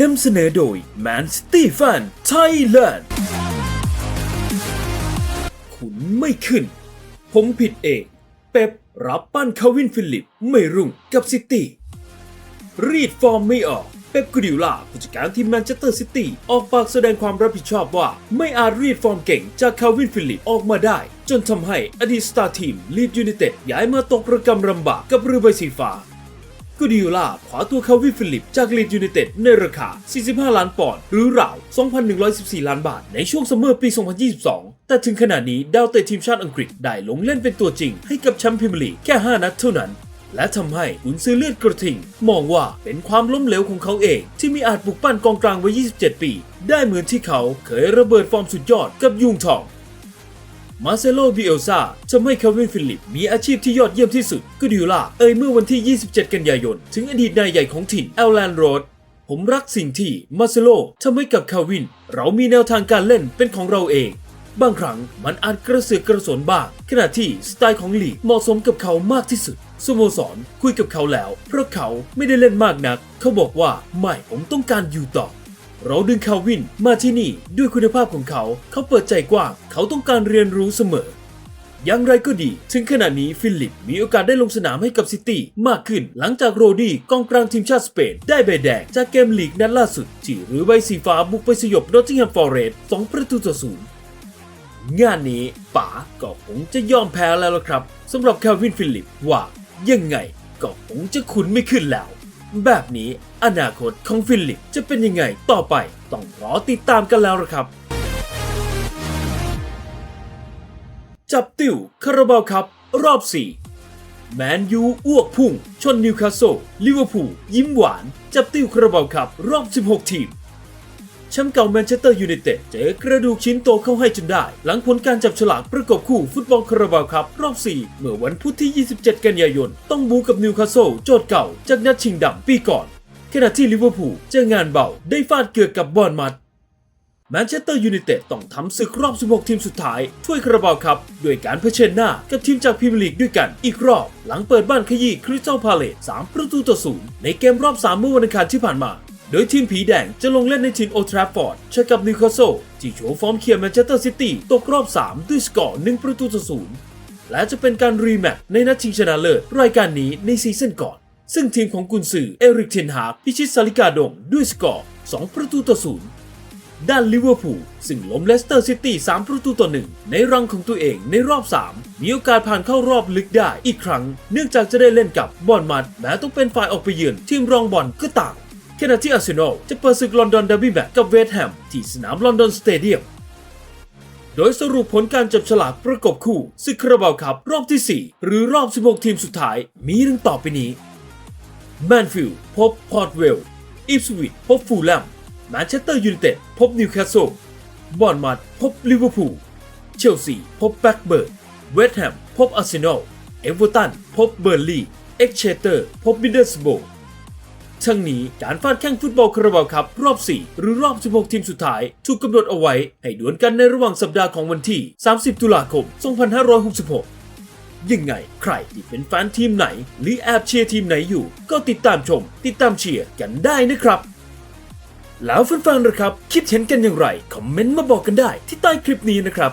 นำเสนอโดย Man City Fan Thailand คุณไม่ขึ้น ผมผิดเอง เป๊ปรับปั้นคาวินฟิลิป ไม่รุ่งกับซิตี้ รีดฟอร์มไม่ออก เป๊ปกูดิโอลาผู้จัดการทีมแมนเชสเตอร์ซิตี้ออกปากแสดงความรับผิดชอบว่า ไม่อาจรีดฟอร์มเก่งจากคาวินฟิลิปออกมาได้ จนทำให้อดีตสตาร์ทีมลีดยูไนเต็ดย้ายมาตกระกำลำบากกับเรือใบสีฟ้า กูดิโอลาขวาตัวคาวินฟิลิป จากลีดยูไนเต็ดในราคา 45 ล้านปอนด์หรือราว 2,114 ล้านบาทในช่วงซัมเมอร์ปี 2022 แต่ถึงขณะนี้ดาวเตะทีมชาติอังกฤษได้ลงเล่นเป็นตัวจริงให้กับแชมป์พรีเมียร์ลีกแค่ 5 นัดเท่านั้นและทำให้กุนซือเลือดกระทิง มองว่าเป็นความล้มเหลวของเขาเอง ที่มีอาจปลุกปั้นกองกลางวัย 27 ปี ได้เหมือนที่เขาเคยระเบิดฟอร์มสุดยอดกับยุงทอง มาเซโลบิเอลซาทำให้คาวินฟิลิป มีอาชีพที่ยอดเยี่ยมที่สุดกูดิโอลาเอ่ยเมื่อวันที่ 27 กันยายน ถึงอดีตนายใหญ่ของถิ่นแอลแลนโรดผมรักสิ่งที่มาเซโลทำให้กับคาวิน เรามีแนวทางการเล่นเป็นของเราเอง บางครั้งมันอาจกระเสือกกระสนบ้าง ขณะที่สไตล์ของลีเหมาะสมกับเขามากที่สุดสโมสรคุยกับเขาแล้ว เพราะเขาไม่ได้เล่นมากนัก เขาบอกว่าไม่ผมต้องการอยู่ต่อ เราดึงคาวินมาที่นี่ด้วยคุณภาพของเขา เขาเปิดใจกว้าง เขาต้องการเรียนรู้เสมอ อย่างไรก็ดี ถึงขณะนี้ฟิลิปมีโอกาสได้ลงสนามให้กับซิตี้มากขึ้น หลังจากโรดี้กองกลางทีมชาติสเปนได้ใบแดงจากเกมลีกนัดล่าสุด ที่หรือใบสีฟ้าบุกไปสยบนอตติงแฮมฟอร์เรสต์2ประตูต่อศูนย์งานนี้ป๋าก็คงจะยอมแพ้แล้วล่ะครับสำหรับคาวินฟิลิปว่ายังไงก็คงจะขุนไม่ขึ้นแล้ว แบบนี้อนาคตของฟิลิปจะเป็นยังไงต่อไป ต้องรอติดตามกันแล้วละครับ จับติวคาราบาวครับ รอบ 4 แมนยูอ้วกพุ่ง ชนนิวคาสเซิลลิเวอร์พูลยิ้มหวาน จับติวคาราบาวครับ รอบ 16 ทีม แชมป์เก่าแมนเชสเตอร์ยูไนเต็ดเจอกระดูกชิ้นโตเข้าให้จนได้ หลังผลการจับฉลากประกบคู่ฟุตบอลคาราบาวครับ รอบ 4 เมื่อวันพุธที่ 27 กันยายน ต้องบูกับนิวคาสเซิลโจทย์เก่า จากนัดชิงดำปีก่อนขณะที่ลิเวอร์พูลเจองานเบาได้ฟาดเกือกกับบอร์นมัดแมนเชสเตอร์ยูไนเต็ดต้องทำศึกรอบ 16 ทีมสุดท้ายถ้วยคาราบาวครับด้วยการเผชิญหน้ากับทีมจากพรีเมียร์ลีกด้วยกันอีกรอบ หลังเปิดบ้านขยี้คริสตัลพาเลต3ประตูต่อศูนย์ในเกมรอบ 3 เมื่อวันอังคารที่ผ่านมา โดยทีมผีแดงจะลงเล่นในทีมโอทราฟอร์ดเจอกับนิวคาสเซิลที่โชว์ฟอร์มเคียร์แมนเชสเตอร์ซิตี้ตกรอบ 3 ด้วยสกอร์1ประตูต่อศูนย์และจะเป็นการรีแมตช์ในนัดชิงชนะเลิศรายการนี้ในซีซั่นก่อน ซึ่งทีมของกุนซือเอริกเทนฮากพิชิตซาลิกาดงด้วยสกอร์ 2 ประตูต่อศูนย์ด้านลิเวอร์พูลซึ่งล้มเลสเตอร์ซิตี้ 3 ประตูต่อหนึ่งในรังของตัวเองในรอบ 3 มีโอกาสผ่านเข้ารอบลึกได้อีกครั้ง เนื่องจากจะได้เล่นกับบอลมัดแม้ต้องเป็นฝ่ายออกไปเยือนทีมรองบอลก็ต่าง ขณะที่อาร์เซนอลจะเปิดศึกลอนดอนเดอร์บี้แมตช์กับเวสต์แฮมที่สนามลอนดอนสเตเดียมโดยสรุปผลการจับฉลากประกบคู่ศึกคาราบาวครับรอบที่ 4 หรือรอบ 16 ทีมสุดท้ายมีดังต่อไปนี้แมนฟิลด์พบพอร์ตเวลอิปสวิชพบฟูลแลมแมนเชสเตอร์ยูไนเต็ดพบนิวคาสเซิลบอร์นมัดพบลิเวอร์พูลเชลซีพบแบ็กเบิร์นเวสต์แฮมพบอาร์เซนอลเอเวอร์ตันพบเบอร์ลีย์เอ็กเชเตอร์พบมิดเดิลสโบ ทั้งนี้การฟาดแข่งฟุตบอลคาราบาวครับรอบ 4 หรือรอบ 16 ทีมสุดท้าย ถูกกำหนดเอาไว้ ให้ดวลกันในระหว่างสัปดาห์ของวันที่ 30 ตุลาคม 2566 ยังไง ใครที่เป็นแฟนทีมไหน หรือแอบเชียร์ทีมไหนอยู่ ก็ติดตามชม ติดตามเชียร์กันได้นะครับ แล้วแฟนๆนะครับ คิดเห็นกันอย่างไร คอมเมนต์มาบอกกันได้ที่ใต้คลิปนี้นะครับ